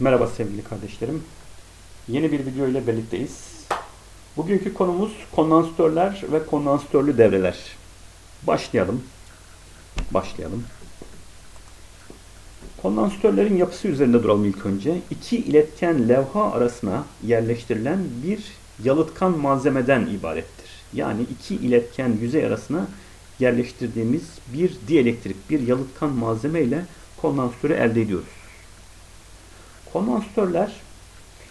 Merhaba sevgili kardeşlerim. Yeni bir video ile birlikteyiz. Bugünkü konumuz kondansatörler ve kondansatörlü devreler. Başlayalım. Başlayalım. Kondansatörlerin yapısı üzerinde duralım ilk önce. İki iletken levha arasına yerleştirilen bir yalıtkan malzemeden ibarettir. Yani iki iletken yüzey arasına yerleştirdiğimiz bir dielektrik, bir yalıtkan malzeme ile kondansatörü elde ediyoruz. Kondansatörler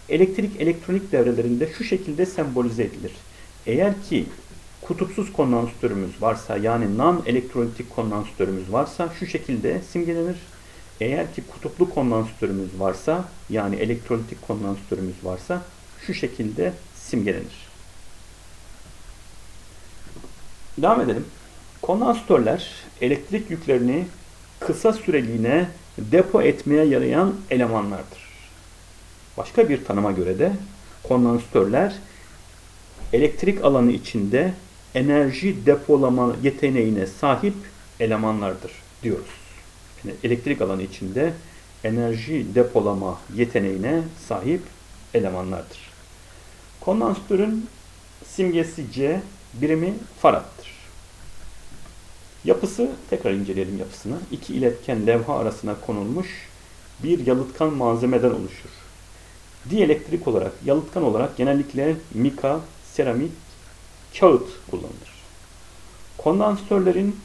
elektrik elektronik devrelerinde şu şekilde sembolize edilir. Eğer ki kutupsuz kondansatörümüz varsa yani non elektrolitik kondansatörümüz varsa şu şekilde simgelenir. Eğer ki kutuplu kondansatörümüz varsa yani elektrolitik kondansatörümüz varsa şu şekilde simgelenir. Devam edelim. Kondansatörler elektrik yüklerini kısa süreliğine depo etmeye yarayan elemanlardır. Başka bir tanıma göre de kondansatörler elektrik alanı içinde enerji depolama yeteneğine sahip elemanlardır diyoruz. Yani elektrik alanı içinde enerji depolama yeteneğine sahip elemanlardır. Kondansatörün simgesi C, birimi farattır. Yapısı, tekrar inceleyelim yapısını. İki iletken levha arasına konulmuş bir yalıtkan malzemeden oluşur. Dielektrik olarak, yalıtkan olarak genellikle mika, seramik, kağıt kullanılır. Kondansatörlerin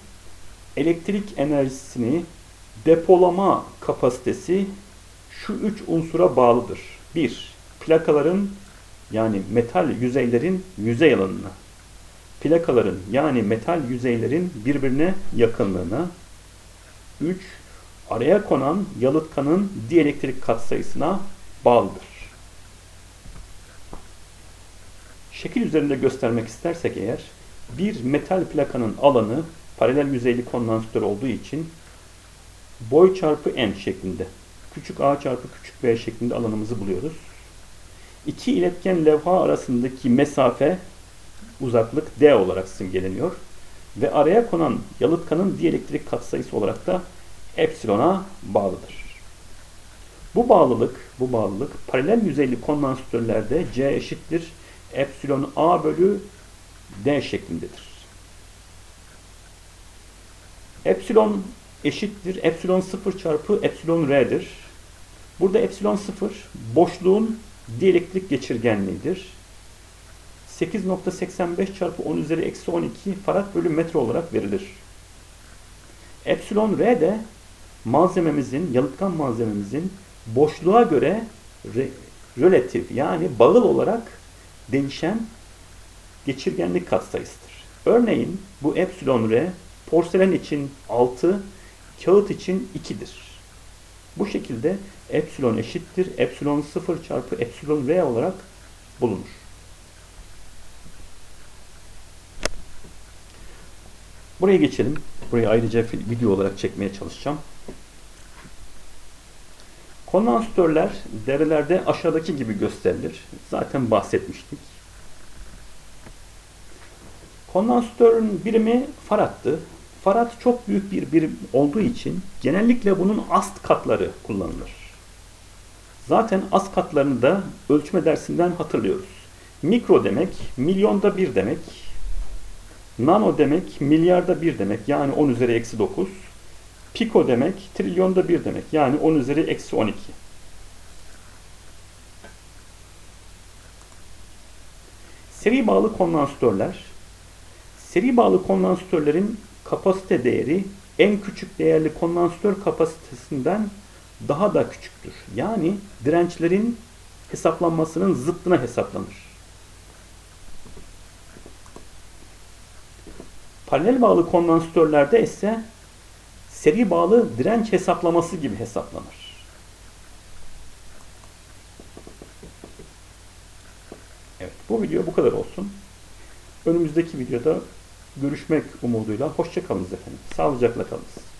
elektrik enerjisini depolama kapasitesi şu üç unsura bağlıdır. 1. Plakaların yani metal yüzeylerin yüzey alanına. Plakaların yani metal yüzeylerin birbirine yakınlığına. 3. Araya konan yalıtkanın dielektrik katsayısına bağlıdır. Şekil üzerinde göstermek istersek eğer bir metal plakanın alanı paralel yüzeyli kondansatör olduğu için boy çarpı n şeklinde küçük a çarpı küçük b şeklinde alanımızı buluyoruz. İki iletken levha arasındaki mesafe uzaklık d olarak simgeleniyor ve araya konan yalıtkanın dielektrik katsayısı olarak da epsilona bağlıdır. Bu bağlılık, bu bağlılık paralel yüzeyli kondansatörlerde C eşittir epsilon A bölü D şeklindedir. Epsilon eşittir epsilon 0 çarpı epsilon R'dir. Burada epsilon 0 boşluğun dielektrik geçirgenliğidir. 8.85 çarpı 10 üzeri eksi 12 farad bölü metre olarak verilir. Epsilon R de malzememizin, yalıtkan malzememizin boşluğa göre re, relatif yani bağıl olarak değişen geçirgenlik katsayısıdır. Örneğin bu epsilon R porselen için 6, kağıt için 2'dir. Bu şekilde epsilon eşittir epsilon 0 çarpı epsilon V olarak bulunur. Buraya geçelim. Burayı ayrıca video olarak çekmeye çalışacağım. Kondansatörler devrelerde aşağıdaki gibi gösterilir. Zaten bahsetmiştik. Kondansatörün birimi farattı. Farad çok büyük bir birim olduğu için genellikle bunun ast katları kullanılır. Zaten ast katlarını da ölçme dersinden hatırlıyoruz. Mikro demek milyonda bir demek. Nano demek milyarda bir demek yani 10 üzeri eksi 9. Piko demek trilyonda bir demek yani 10 üzeri eksi 12. Seri bağlı kondansatörler. Seri bağlı kondansatörlerin kapasite değeri en küçük değerli kondansatör kapasitesinden daha da küçüktür. Yani dirençlerin hesaplanmasının zıttına hesaplanır. Paralel bağlı kondansatörlerde ise seri bağlı direnç hesaplaması gibi hesaplanır. Evet, bu video bu kadar olsun. Önümüzdeki videoda görüşmek umuduyla hoşçakalınız efendim. Sağlıcakla kalınız.